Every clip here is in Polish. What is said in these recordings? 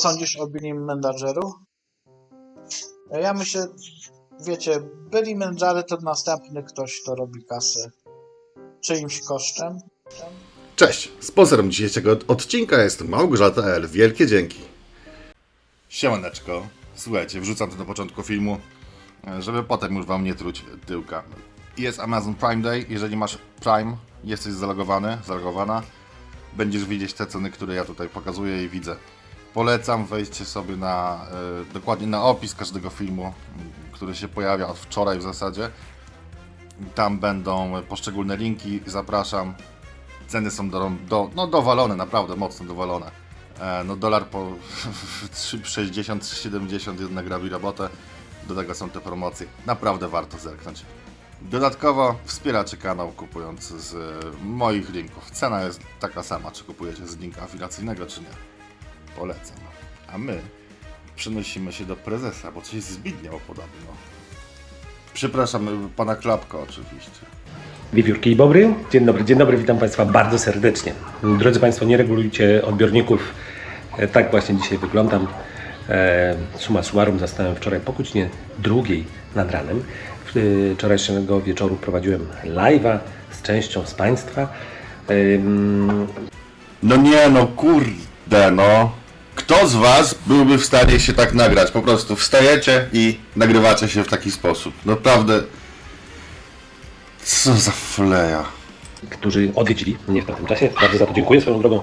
sądzisz o Billy Mendangeru? Ja myślę, wiecie, Billy Mendanger to następny ktoś, kto robi kasę czyimś kosztem. Cześć, sponsorem dzisiejszego odcinka jest Małgorzata L. Wielkie dzięki. Siemaneczko, słuchajcie, wrzucam to na początku filmu, żeby potem już wam nie truć tyłka. Jest Amazon Prime Day, jeżeli masz Prime, jesteś zalogowany, zalogowana, będziesz widzieć te ceny, które ja tutaj pokazuję i widzę. Polecam wejście sobie na, e, dokładnie na opis każdego filmu, który się pojawia od wczoraj w zasadzie. Tam będą poszczególne linki, zapraszam. Ceny są do, do, no dowalone, naprawdę mocno dowalone. E, no dolar po 3,60-3,70 jednak robi robotę. Do tego są te promocje. Naprawdę warto zerknąć. Dodatkowo wspieracie kanał kupując z e, moich linków. Cena jest taka sama, czy kupujecie z linka afiliacyjnego, czy nie. Polecam. A my przenosimy się do prezesa, bo coś Zbigniew podobno. Przepraszam, pana Klapko oczywiście. Wiewiórki i Bobry. Dzień dobry, dzień dobry, witam Państwa bardzo serdecznie. Drodzy Państwo, nie regulujcie odbiorników. E, Tak właśnie dzisiaj wyglądam. E, Summa summarum zastałem wczoraj po godzinie drugiej nad ranem. W- Wczorajszego wieczoru prowadziłem live'a z częścią z Państwa. Ym, No nie no, kurde no. Kto z was byłby w stanie się tak nagrać? Po prostu wstajecie i nagrywacie się w taki sposób. Naprawdę. Co za fleja. którzy odwiedzili mnie w tamtym czasie. Bardzo za to dziękuję swoją drogą.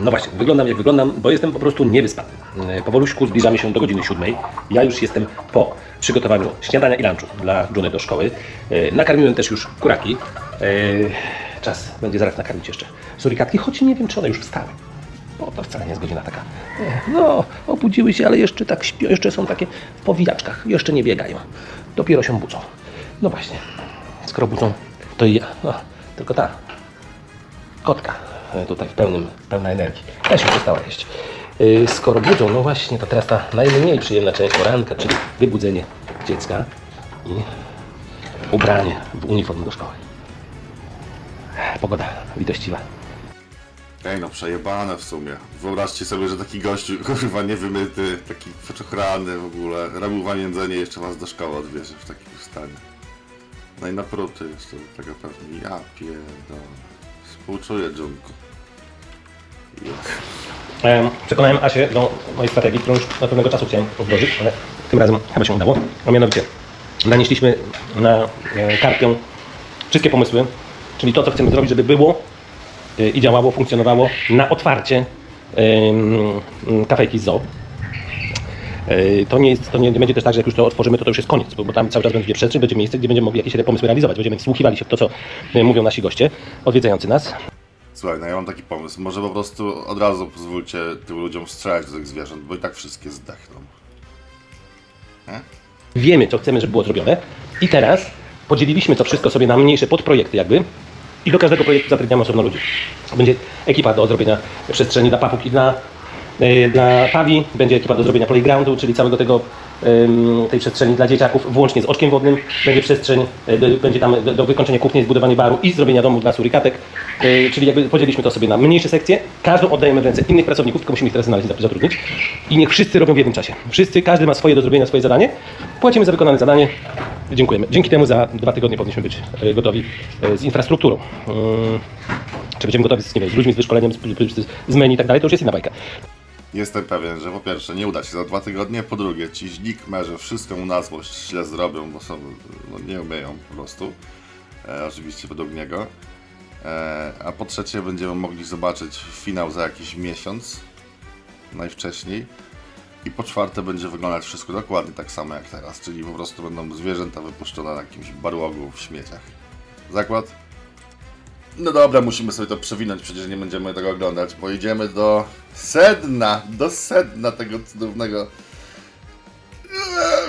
No właśnie, wyglądam jak wyglądam, bo jestem po prostu niewyspany. E, Powoluśku zbliżamy się do godziny siódmej. Ja już jestem po przygotowaniu śniadania i lunchu dla Juny do szkoły. E, Nakarmiłem też już kuraki. E, Czas będzie zaraz nakarmić jeszcze surikatki, choć nie wiem, czy one już wstały. Bo to wcale nie jest godzina taka. E, No, obudziły się, ale jeszcze tak śpią, jeszcze są takie w powijaczkach, jeszcze nie biegają. Dopiero się budzą. No właśnie, skoro budzą, to i ja. No, tylko ta kotka e, tutaj w pełnym, pełna energii. Też już przestała jeść. Yy, Skoro budzą, no właśnie, to teraz ta najmniej przyjemna część poranka, czyli wybudzenie dziecka i ubranie w uniform do szkoły. Pogoda litościwa. Ej no, przejebane w sumie. Wyobraźcie sobie, że taki gościu, kurwa, niewymyty, taki przeczochrany w ogóle, robił wam jedzenie jeszcze was do szkoły odwiezie w takim stanie. No i napruty jeszcze do tego pewnie. Ja pierdolę. Współczuję. Jest. Em, Przekonałem Asię do mojej strategii, którą już na pewnego czasu chciałem wdrożyć, ale tym razem chyba się udało. A mianowicie nanieśliśmy na e, wszystkie pomysły, czyli to, co chcemy zrobić, żeby było i działało, funkcjonowało na otwarcie kafejki zoo. E, To nie, jest, to nie będzie też tak, że jak już to otworzymy, to to już jest koniec, bo, tam cały czas będzie przestrzeń, będzie miejsce, gdzie będziemy mogli jakieś pomysły realizować. Będziemy wsłuchiwali się w to, co e, mówią nasi goście, odwiedzający nas. Słuchaj, no ja mam taki pomysł. Może po prostu od razu pozwólcie tym ludziom strzelać do tych zwierząt, bo i tak wszystkie zdechną. Nie? wiemy, co chcemy, żeby było zrobione i teraz podzieliliśmy to wszystko sobie na mniejsze podprojekty jakby i do każdego projektu zatrudniamy osobno ludzi. Będzie ekipa do zrobienia przestrzeni dla papug i dla, e, dla pawi, będzie ekipa do zrobienia playgroundu, czyli całego tego tej przestrzeni dla dzieciaków, włącznie z oczkiem wodnym, będzie przestrzeń, e, będzie tam do, wykończenia kuchni, zbudowanie baru i zrobienia domu dla surikatek, E, czyli jakby podzieliliśmy to sobie na mniejsze sekcje, każdą oddajemy w ręce innych pracowników, tylko musimy ich teraz znaleźć zatrudnić. I niech wszyscy robią w jednym czasie. Wszyscy, każdy ma swoje do zrobienia, swoje zadanie, płacimy za wykonane zadanie, dziękujemy. Dzięki temu za dwa tygodnie powinniśmy być e, gotowi e, z infrastrukturą. Mm, Czy będziemy gotowi z, nie wiem, z ludźmi, z wyszkoleniem, z, menu i tak dalej, to już jest inna bajka. Jestem pewien, że po pierwsze nie uda się za dwa tygodnie, po drugie ci znikmerze wszystko mu na złość źle zrobią, bo są, no, nie umieją po prostu. E, oczywiście według niego. E, a po trzecie będziemy mogli zobaczyć finał za jakiś miesiąc, najwcześniej. I po czwarte będzie wyglądać wszystko dokładnie tak samo jak teraz, czyli po prostu będą zwierzęta wypuszczone na jakimś barłogu w śmieciach. Zakład? No dobra, musimy sobie to przewinąć, przecież nie będziemy tego oglądać, bo idziemy do sedna, do sedna tego cudownego e,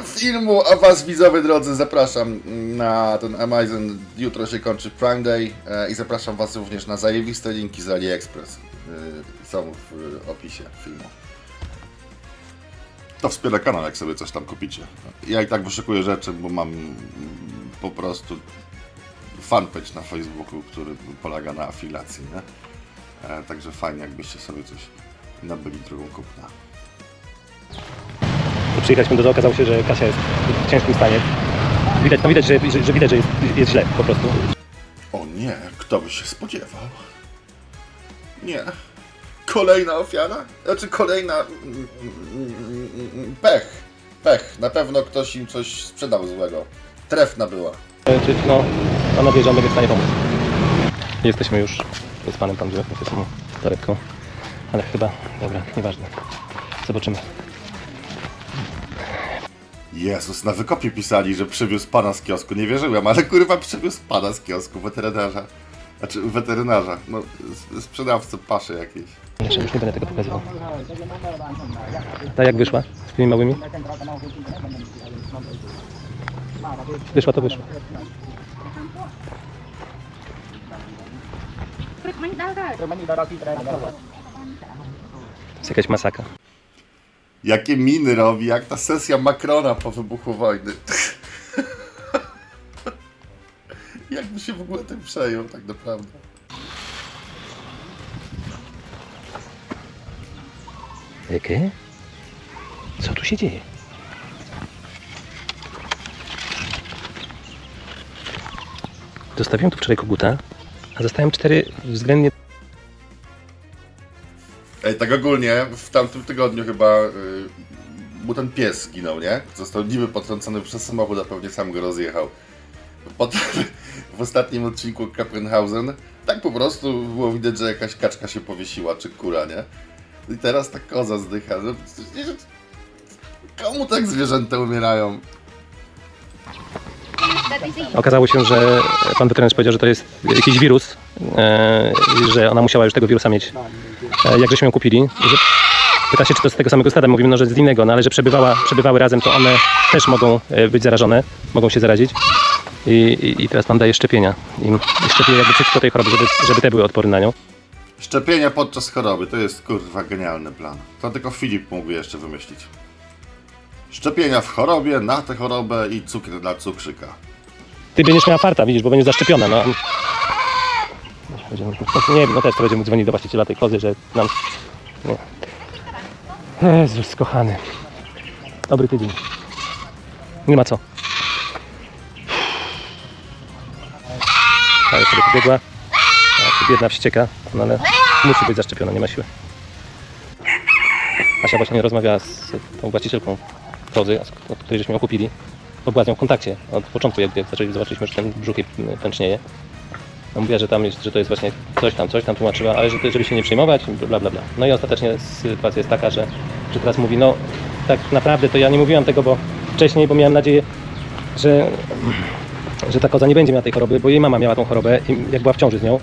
filmu, a was widzowie drodzy zapraszam na ten Amazon, jutro się kończy Prime Day e, i zapraszam was również na zajebiste linki z AliExpress, e, są w opisie filmu. To wspiera kanał, jak sobie coś tam kupicie. Ja i tak wyszukuję rzeczy, bo mam po prostu fanpage na Facebooku, który polega na afiliacji, nie? E, także fajnie, jakbyście sobie coś nabyli drugą kupna. Przyjechaliśmy do okazało się, że Kasia jest w ciężkim stanie. Widać, no widać, że, że, że widać, że jest, jest źle po prostu. O nie, kto by się spodziewał? Nie. Kolejna ofiara? Znaczy kolejna... mm, mm, mm, Pech. Pech. Na pewno ktoś im coś sprzedał złego. Trefna była. Czy, no, mam nadzieję, że on będzie w stanie pomóc. Jesteśmy już z panem tam z tą torebką. Ale chyba, dobra, nieważne. Zobaczymy. Jezus, na wykopie pisali, że przywiózł pana z kiosku. Nie wierzyłem, ale kurwa przywiózł pana z kiosku, weterynarza. Znaczy weterynarza, no sprzedawcy paszy jakiejś. Jeszcze już nie będę tego pokazywał. Ta jak wyszła z tymi małymi? Wyszła to wyszła. To jest jakaś masakra. Jakie miny robi, jak ta sesja Macrona po wybuchu wojny. Jakby się w ogóle tym przejął, tak naprawdę. Jakie? Co tu się dzieje? Zostawiłem tu wczoraj koguta, a zostałem cztery względnie Ej, tak ogólnie, w tamtym tygodniu chyba y, mu ten pies zginął, nie? Został niby potrącony przez samochód, a pewnie sam go rozjechał. Potem w ostatnim odcinku Kappenhausen tak po prostu było widać, że jakaś kaczka się powiesiła, czy kura, nie? I teraz ta koza zdycha. No, przecież- komu tak zwierzęta umierają? Okazało się, że pan weterynarz powiedział, że to jest jakiś wirus, e, i że ona musiała już tego wirusa mieć, e, jak żeśmy ją kupili. I Że pyta się, czy to z tego samego stada. Mówimy, no, że z innego, no ale że przebywała, przebywały razem, to one też mogą e, być zarażone, mogą się zarazić. I, i, i teraz pan daje szczepienia. I, i szczepie jakby przeciwko tej chorobie, żeby, żeby te były odporne na nią. Szczepienia podczas choroby to jest kurwa genialny plan. To tylko Filip mógł jeszcze wymyślić. Szczepienia w chorobie, na tę chorobę i cukier dla cukrzyka. Ty będziesz miała farta, widzisz, bo będziesz zaszczepiona. No. No, Nie wiem, no też to będziemy dzwonić do właściciela tej kozy, że nam... Nie. Jezus, kochany. Dobry tydzień. Nie ma co. Ale sobie pobiegła. Biedna wścieka, no ale musi być zaszczepiona, nie ma siły. Asia właśnie rozmawiała z tą właścicielką kozy, od której żeśmy ją kupili bo była z nią w kontakcie od początku, jak, zobaczyliśmy, że ten brzuch jej pęcznieje. No mówiła, że tam jest, że to jest właśnie coś tam, coś tam tłumaczyła, ale że, żeby się nie przejmować, bla bla bla. No i ostatecznie sytuacja jest taka, że, że teraz mówi, no tak naprawdę to ja nie mówiłam tego, bo wcześniej, bo miałem nadzieję, że, że ta koza nie będzie miała tej choroby, bo jej mama miała tą chorobę, i, jak była w ciąży z nią.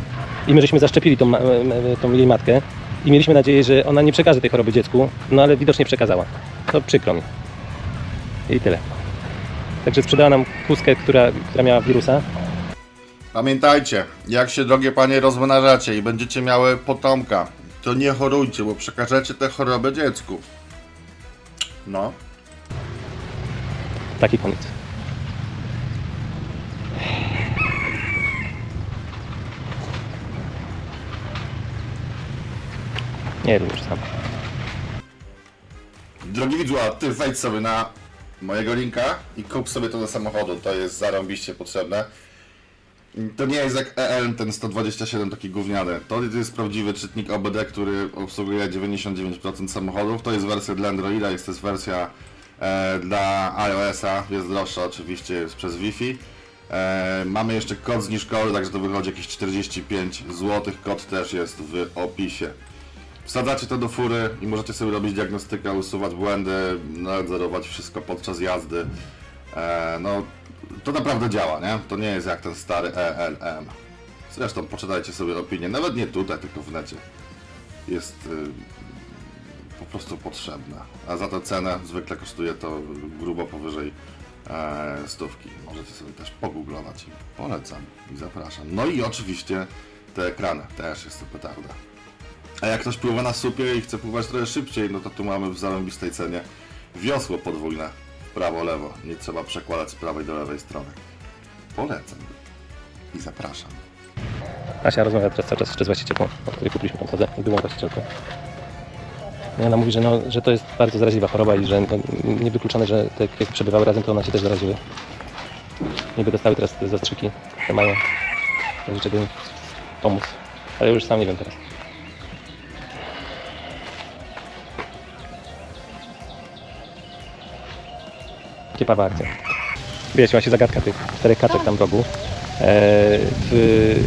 I my żeśmy zaszczepili tą, ma- m, tą jej matkę i mieliśmy nadzieję, że ona nie przekaże tej choroby dziecku, no ale widocznie przekazała. To przykro mi. I tyle. Także sprzedała nam kózkę, która, która miała wirusa. Pamiętajcie, jak się drogie panie rozmnażacie i będziecie miały potomka, to nie chorujcie, bo przekażecie tę chorobę dziecku. No. Taki koniec. Nie wiem już. Drogi widzu, a ty wejdź sobie na mojego linka i kup sobie to do samochodu, to jest zarąbiście potrzebne. To nie jest jak EL, ten 127 taki gówniany. To jest prawdziwy czytnik OBD, który obsługuje 99% samochodów. To jest wersja dla Androida, jest też wersja e, dla iOS-a, jest droższa oczywiście, jest przez Wi-Fi. E, mamy jeszcze kod zniżkowy, także to wychodzi jakieś 45 zł. Kod też jest w opisie. Wsadzacie to do fury i możecie sobie robić diagnostykę, usuwać błędy, nadzorować wszystko podczas jazdy. E, no, to naprawdę działa, nie? To nie jest jak ten stary ELM. Zresztą poczytajcie sobie opinię, nawet nie tutaj, tylko w necie. Jest y, po prostu potrzebna. A za tę cenę zwykle kosztuje to grubo powyżej e, stówki. Możecie sobie też pogooglować polecam i zapraszam. No i oczywiście te ekrany, też jest to petarda. A jak ktoś pływa na supie i chce pływać trochę szybciej, no to tu mamy w zarąbistej cenie wiosło podwójne prawo, lewo. Nie trzeba przekładać z prawej do lewej strony. Polecam i zapraszam. Asia rozmawia teraz cały czas jeszcze z właścicielką, od której kupiliśmy tą kozę i byłą właścicielką. I ona mówi, że, no, że to jest bardzo zaraźliwa choroba i że no, niewykluczone, że te jak przebywały razem, to one się też zaraziły. Niby dostały teraz te zastrzyki, które mają. Żeby im pomóc. Ale już sam nie wiem teraz. Ciekawa akcja. Się zagadka tych czterech kaczek tam w rogu. E, w,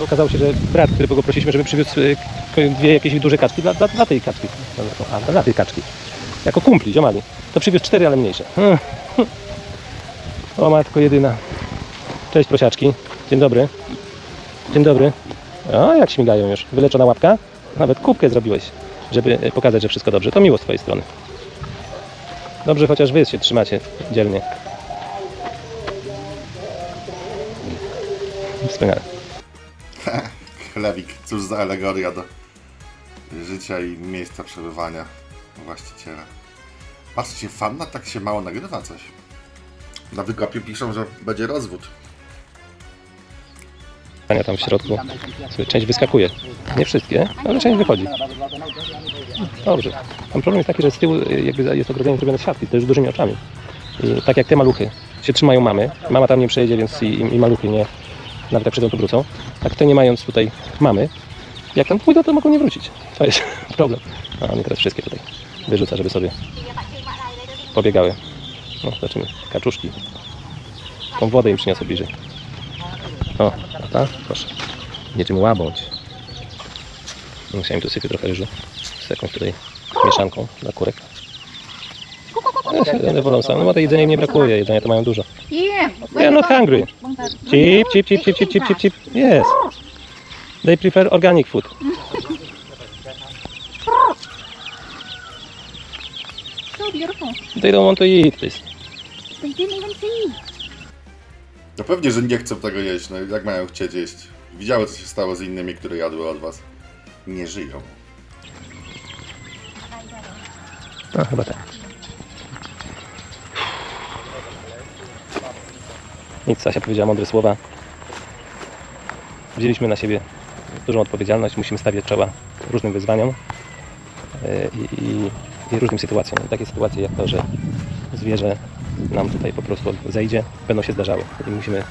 okazało się, że brat, którego go prosiliśmy, żeby przywiózł e, dwie jakieś duże kaczki dla, dla, dla tej kaczki. A, dla tej kaczki. Jako kumpli, ziomali. To przywiózł cztery, ale mniejsze. Hmm. O matko jedyna. Cześć prosiaczki. Dzień dobry. Dzień dobry. O, jak śmigają już. Wyleczona łapka? Nawet kubkę zrobiłeś, żeby e, pokazać, że wszystko dobrze. To miło z twojej strony. Dobrze, chociaż wy się trzymacie dzielnie. Wspaniale. Chlewik, cóż za alegoria do życia i miejsca przebywania właściciela. Patrzcie, fanna tak się mało nagrywa coś. Na wykopie piszą, że będzie rozwód. Ania tam w środku. Część wyskakuje. Nie wszystkie, ale część wychodzi. Dobrze. Tam problem jest taki, że z tyłu y, jakby jest ogrodzenie zrobione z siatki, z dużymi oczami. I tak jak te maluchy się trzymają mamy, mama tam nie przejedzie, więc i, i maluchy nie, nawet jak przyjdą, to wrócą. Tak te nie mając tutaj mamy, jak tam pójdą, to mogą nie wrócić. To jest problem. A on teraz wszystkie tutaj wyrzuca, żeby sobie pobiegały. No, zobaczymy. Kaczuszki. Tą wodę im przyniosę bliżej. O, a ta? Proszę. Niczym łabądź. Musiałem tu sypie trochę ryżu z tutaj mieszanką dla kurek. One wolą same. No bo to jedzenia im nie brakuje, jedzenia to mają dużo. Yeah. Are not hungry. Chip, chip, chip, chip, chip, chip, chip, chip. Yes. They prefer organic food. So beautiful. They don't want to eat this. They didn't even see. No pewnie, że nie chcą tego jeść. No jak mają chcieć jeść? Widziały, co się stało z innymi, które jadły od was. Nie żyją. No, chyba tak. Nic, Sasia powiedziała mądre słowa. Wzięliśmy na siebie dużą odpowiedzialność, musimy stawiać czoła różnym wyzwaniom yy, i, i, i różnym sytuacjom. Takie sytuacje jak to, że zwierzę nam tutaj po prostu zejdzie, będą się zdarzały. I musimy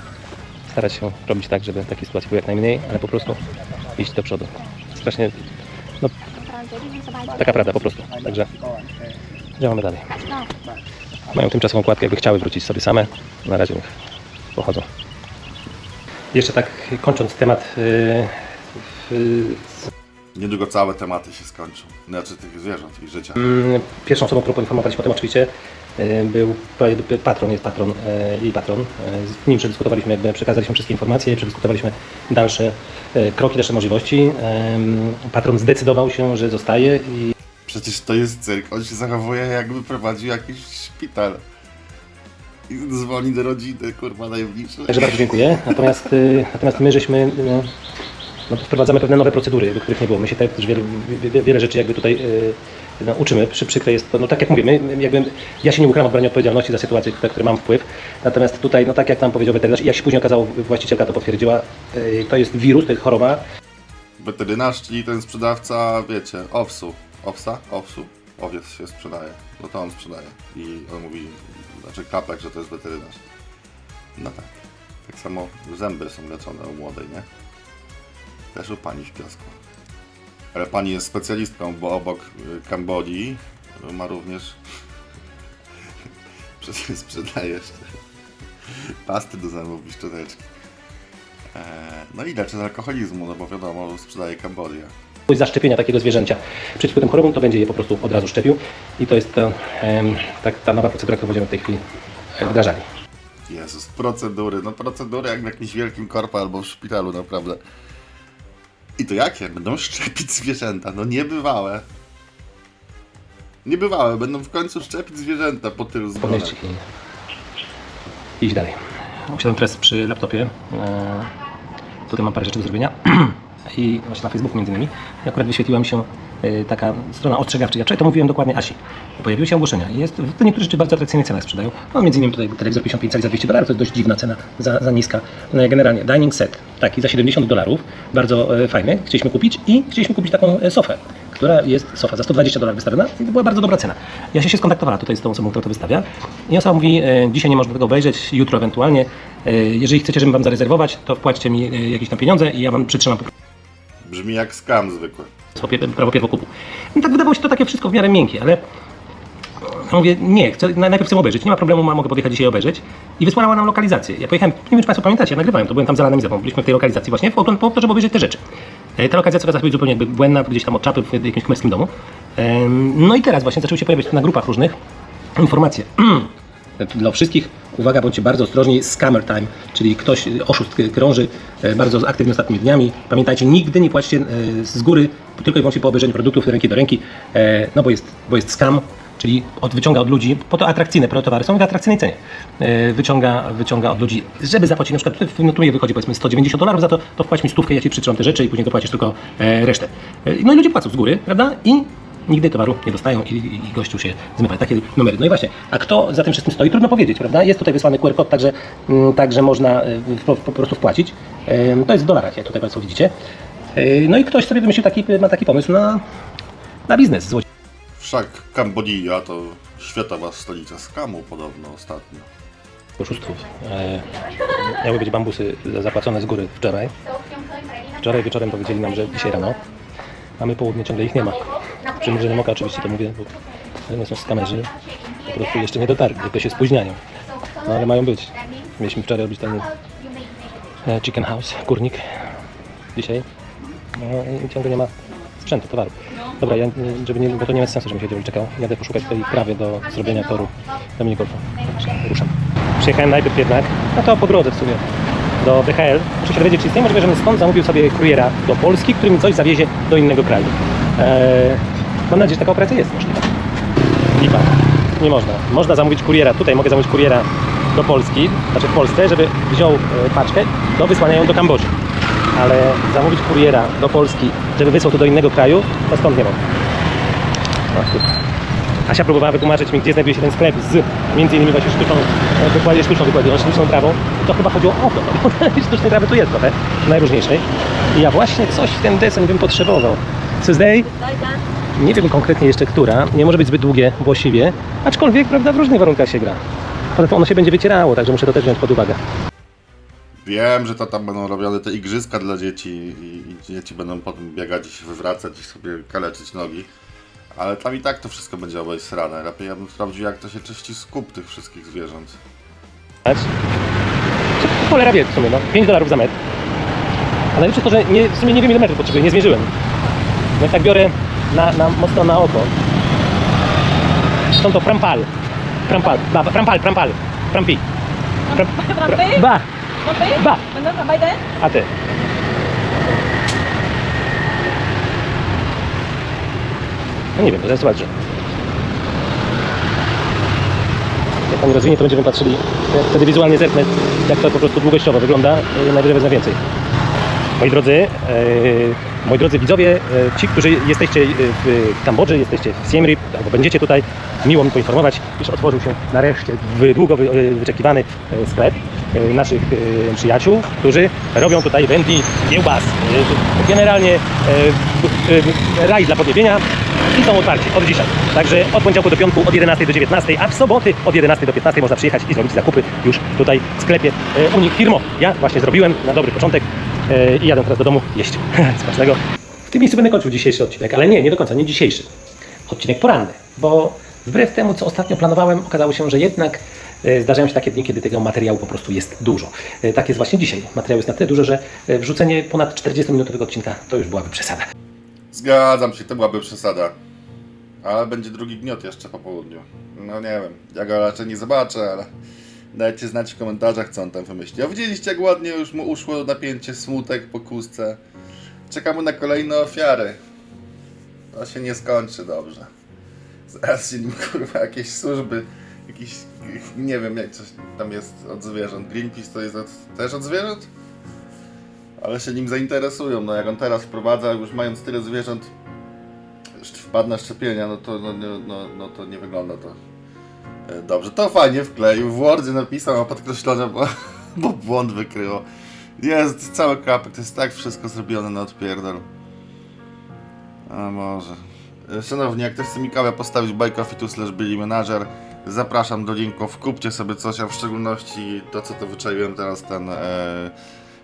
starać się robić tak, żeby takich sytuacji było jak najmniej, ale po prostu iść do przodu. Strasznie, taka prawda po prostu. Także działamy dalej. Mają tymczasową kładkę, jakby chciały wrócić sobie same. Na razie niech pochodzą. Jeszcze tak kończąc temat yy, Niedługo całe tematy się skończą. Znaczy tych zwierząt i życia. Mm, Pierwszą osobą, którą poinformowaliśmy o tym oczywiście e, był pa- patron, jest patron e, i patron. E, Z nim przedyskutowaliśmy, jakby przekazaliśmy wszystkie informacje, przedyskutowaliśmy dalsze kroki, dalsze możliwości. Em, Patron zdecydował się, że zostaje i Przecież to jest cyrk. On się zachowuje jakby prowadził jakiś szpital. I dzwoni do rodziny, kurwa, najemniczy. Także bardzo dziękuję. Natomiast, y, natomiast my żeśmy no, no, wprowadzamy pewne nowe procedury, do których nie było. My się też wiele, wiele, rzeczy jakby tutaj no, uczymy. Przy, przykre jest to, no tak jak mówię, my, jakby, ja się nie ukryłam od brania odpowiedzialności za sytuacje, na które mam wpływ. Natomiast tutaj, no tak jak nam powiedział weterynarz, i jak się później okazało, właścicielka to potwierdziła, y, to jest wirus, to jest choroba, Weterynarz, czyli ten sprzedawca, wiecie, owsu. Owsa? Owsu? Owiec się sprzedaje. No to on sprzedaje. I on mówi, znaczy kapek, że to jest weterynarz. No tak. Tak samo zęby są leczone u młodej, nie? Też u pani w kiosku. Ale pani jest specjalistką, bo obok y, Kambodii ma również sprzedaje jeszcze pasty do zębów i szczoteczki. Eee, No i leczy z alkoholizmu, no bo wiadomo, sprzedaje Kambodia. zaszczepienia takiego zwierzęcia przeciwko tym chorobom, to będzie je po prostu od razu szczepił. I to jest em, tak, ta nowa procedura, którą będziemy w tej chwili e, wdrażali. Jezus, procedury, no procedury jak w jakimś wielkim korpo albo w szpitalu, naprawdę. I to jakie? Będą szczepić zwierzęta, no niebywałe. Niebywałe, będą w końcu szczepić zwierzęta po tylu zgonach. iść dalej. Usiadłem teraz przy laptopie. E, Tutaj mam parę rzeczy do zrobienia. I właśnie na Facebooku między innymi. I akurat wyświetliła mi się e, taka strona ostrzegawcza. Ja wczoraj to mówiłem dokładnie Asi. Pojawiły się ogłoszenia. Jest, to niektóre rzeczy bardzo atrakcyjnych cenach sprzedają. No między innymi tutaj telewizor 55 cali za 200 dolarów, to jest dość dziwna cena, za, za niska. E, Generalnie dining set, taki za 70 dolarów, bardzo e, fajny. Chcieliśmy kupić i chcieliśmy kupić taką e, sofę, która jest sofa za 120 dolarów wystawiona i to była bardzo dobra cena. Ja się, skontaktowała tutaj z tą osobą, która to wystawia i osoba mówi, e, dzisiaj nie można tego obejrzeć, jutro ewentualnie, jeżeli chcecie, żebym wam zarezerwować, to wpłaćcie mi jakieś tam pieniądze i ja wam przytrzymam Brzmi jak skam zwykły. prawo pierwokupu. No tak wydawało się to takie wszystko w miarę miękkie, ale ja mówię, nie, chcę, na- najpierw chcę obejrzeć, nie ma problemu, mogę podjechać dzisiaj obejrzeć. I wysłała nam lokalizację. Ja pojechałem, nie wiem czy Państwo pamiętacie, ja nagrywałem, to byłem tam za Lanem Izabą, byliśmy w tej lokalizacji właśnie po, po to, żeby obejrzeć te rzeczy. E, Ta lokalizacja okazała się zupełnie jakby błędna, gdzieś tam od czapy w jakimś kmerskim domu. No i teraz właśnie zaczęły się pojawiać na grupach różnych informacje. Dla wszystkich, uwaga, bądźcie bardzo ostrożni, scammer time, czyli ktoś, oszust krąży e, bardzo aktywnie ostatnimi dniami. Pamiętajcie, nigdy nie płaćcie e, z góry, tylko i wyłącznie po obejrzeniu produktów ręki do ręki, no bo jest, bo jest scam, czyli od, wyciąga od ludzi, po to atrakcyjne towary są w atrakcyjnej cenie, e, wyciąga, wyciąga od ludzi, żeby zapłacić na przykład, no tu mi wychodzi powiedzmy 190 dolarów za to, to wpłać mi stówkę, ja Ci przytrzymam te rzeczy i później dopłacisz tylko e, resztę. E, No i ludzie płacą z góry, prawda? I nigdy towaru nie dostają i, i, i gościu się zmywa. Takie numery. No i właśnie, a kto za tym wszystkim stoi? Trudno powiedzieć, prawda? Jest tutaj wysłany QR kod, także, mm, także można e, po, po prostu wpłacić. To jest w dolarach, jak tutaj Państwo widzicie. No i ktoś sobie wymyślił taki, ma taki pomysł na, na biznes. Złoci- Wszak Kambodża to światowa stolica skamu podobno ostatnio. oszustów. E, miały być bambusy za- zapłacone z góry wczoraj. Wczoraj wieczorem powiedzieli nam, że dzisiaj rano. Mamy południe, ciągle ich nie ma. Przy mrużeniu oka oczywiście to mówię, bo nie są skamerzy. Po prostu jeszcze nie dotarli, tylko się spóźniają. No ale mają być. Mieliśmy wczoraj robić ten e, chicken house, kurnik. Dzisiaj. No i ciągle nie ma sprzętu, towaru. Dobra, ja, żeby nie, bo to nie ma sensu, żebym siedział i czekał. Jadę poszukać tej krawy do zrobienia toru do minigolfa. Ruszam. Przyjechałem najpierw jednak, no to po drodze w sumie, do DHL. Muszę się dowiedzieć, czy istnieje możliwe, żebym stąd zamówił sobie kuriera do Polski, który mi coś zawiezie do innego kraju. Eee, mam nadzieję, że taka operacja jest możliwa. Lipa. Nie można. Można zamówić kuriera. Tutaj mogę zamówić kuriera do Polski, znaczy w Polsce, żeby wziął e, paczkę do wysłania ją do Kambodży. Ale zamówić kuriera do Polski, żeby wysłał to do innego kraju, to stąd nie tu. Asia próbowała wytłumaczyć mi, gdzie znajduje się ten sklep z między innymi właśnie sztuczną, e, wykładzie, sztuczną wykładzie, sztuczną trawą. To chyba chodziło o to. Sztucznej trawy tu jest trochę, najróżniejszej. I ja właśnie coś w ten desen bym potrzebował. Tuesday? Nie wiem konkretnie jeszcze która, nie może być zbyt długie właściwie, aczkolwiek prawda, w różnych warunkach się gra. Tym ono się będzie wycierało, także muszę to też wziąć pod uwagę. Wiem, że to tam będą robione te igrzyska dla dzieci i, i dzieci będą potem biegać i się wywracać i sobie kaleczyć nogi. Ale tam i tak to wszystko będzie obejsrane. Lepiej ja bym sprawdził, jak to się czyści skup tych wszystkich zwierząt. Cholera wie w sumie, no. 5 dolarów za metr. A najlepsze to, że nie, w sumie nie wiem ile metrów potrzebuję, nie zmierzyłem. No i tak biorę na, na, mocno na oko. Są to prampal. Prampal, ba, prampal, prampal. Prampi. Pram, Prampi? ba, Prampi? Ba, là bay đến a ty. No nie wiem, to zaraz zobaczę. Jak pani rozwinie, to będziemy patrzyli, wtedy wizualnie zerknę, jak to po prostu długościowo wygląda. Yy, Najwyżej wezmę więcej. Moi drodzy, yy, moi drodzy widzowie, yy, ci, którzy jesteście yy, w Kambodży, jesteście w Siem Reap, albo będziecie tutaj, miło mi poinformować, iż otworzył się nareszcie długo wy, wyczekiwany sklep naszych przyjaciół, którzy robią tutaj wędli kiełbas. Generalnie raj dla podniebienia i są otwarci od dzisiaj. Także od poniedziałku do piątku od 11 do 19, a w soboty od 11 do 15 można przyjechać i zrobić zakupy już tutaj w sklepie e, u nich firmo. Ja właśnie zrobiłem na dobry początek e, i jadę teraz do domu jeść smacznego. W tym miejscu będę kończył dzisiejszy odcinek, ale nie, nie do końca, nie dzisiejszy. Odcinek poranny, bo wbrew temu, co ostatnio planowałem, okazało się, że jednak e, zdarzają się takie dni, kiedy tego materiału po prostu jest dużo. E, Tak jest właśnie dzisiaj. Materiału jest na tyle dużo, że e, wrzucenie ponad 40-minutowego odcinka to już byłaby przesada. Zgadzam się, to byłaby przesada. Ale będzie drugi gniot jeszcze po południu. No nie wiem, ja go raczej nie zobaczę, ale dajcie znać w komentarzach, co on tam wymyśli. A widzieliście, jak ładnie już mu uszło napięcie, smutek po kózce. Czekamy na kolejne ofiary. To się nie skończy dobrze. Zaraz się nim, kurwa, jakieś służby, jakiś, nie wiem, jak coś tam jest od zwierząt. Greenpeace to jest od, też od zwierząt? Ale się nim zainteresują, no jak on teraz wprowadza, już mając tyle zwierząt, wpadł na szczepienia, no to, no, no, no, no to nie wygląda to dobrze. To fajnie wkleił, w Wordzie napisał, a podkreślone, bo, bo błąd wykryło. Jest cały klapek, to jest tak wszystko zrobione na odpierdol. A może. E, Szanowni, jak ktoś chce mi kawę postawić buy coffee tu slash Billy Manager, zapraszam do linków, kupcie sobie coś, a w szczególności to, co to wyczaiłem teraz, ten e,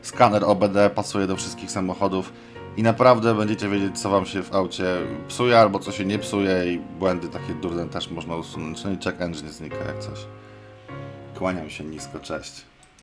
skaner OBD pasuje do wszystkich samochodów i naprawdę będziecie wiedzieć, co wam się w aucie psuje, albo co się nie psuje i błędy takie durne też można usunąć, no i check engine znika jak coś. Kłaniam się nisko, cześć.